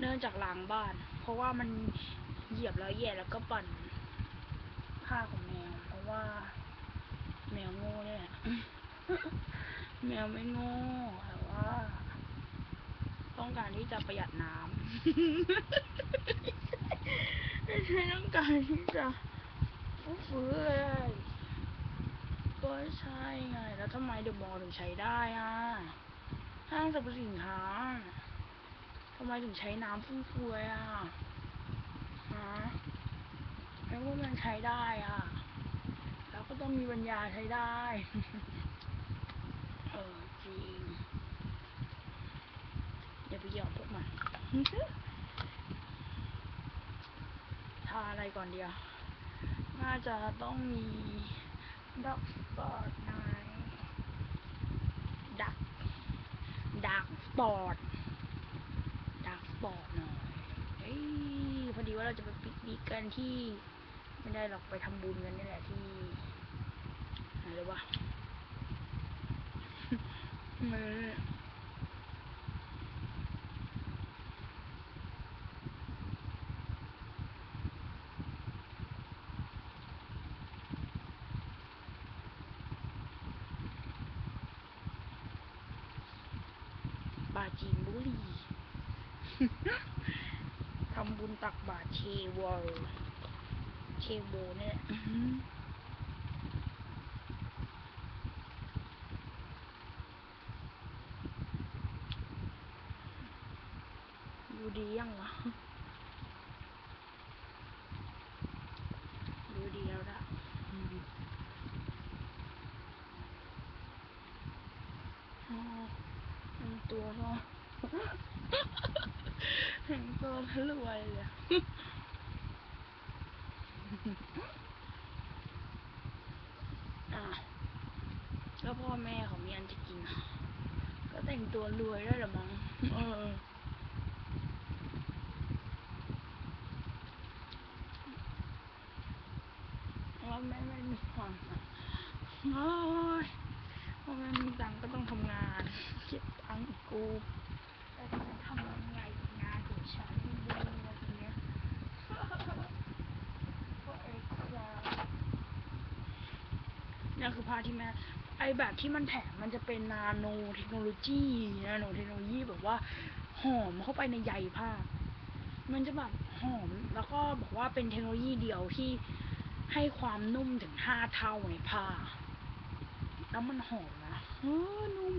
เนื่องจากล้างบ้าน เพราะว่ามันเหยียบแล้วแย่แล้วก็ปั่นผ้าของแมว เพราะว่า แมวโง่เนี่ยแมวไม่โง่แต่ว่า ต้องการที่จะประหยัดน้ำไม่ใช่ต้องการที่จะฟุ่มเฟือยก็ใช่ไง แล้วทำไมเดอะมอลถึงใช้ได้อะห้างสรรพสินค้า ทำไมถึงใช้น้ำฟุ่มเฟือยอะฮะแล้วว่ามันใช้ได้อะ แล้วก็ต้องมีปัญญาใช้ได้ เออจริงอย่าไปยอมพวกมันทาอะไรก่อนเดียว น่าจะต้องมีดักสปอร์ตไนดักดักสปอร์ต ดักสปอร์ตหน่อยเอ้ย พอดีว่าเราจะไปปิกนิกกันที่ ไม่ได้หรอกไปทำบุญกันนี่แหละที่ไหนเลยวะมือปาจีนบุรีำบุญตักบาตรเชวอลเชโวเนี่ยแหละดูดียังวะดูดีแล้วละอืมอ๋อตัวเนาะ ทั้งตัวทะลวยเลยอะแล้วพ่อแม่เขามีอันจะกิน ก็แต่งตัวรวยได้หรอมั้งเออว่าแม่ไม่มีความโอ้ยพ่อแม่มีตังก็ต้องทำงาน เก็บตังค์อีกกูแต่จะทำยังไงกับงานของฉันดีนะทีเนี้ย ก็เอ็กซ์ นี่คือผ้าที่แม่ไอแบบที่มันแถมมันจะเป็นนาโนเทคโนโลยีนาโนเทคโนโลยีแบบว่าหอมเข้าไปในใยผ้า มันจะแบบหอมแล้วก็บอกว่าเป็นเทคโนโลยีเดียวที่ให้ความนุ่มถึงห้าเท่าในผ้า แล้วมันหอมนะเออนุ่ม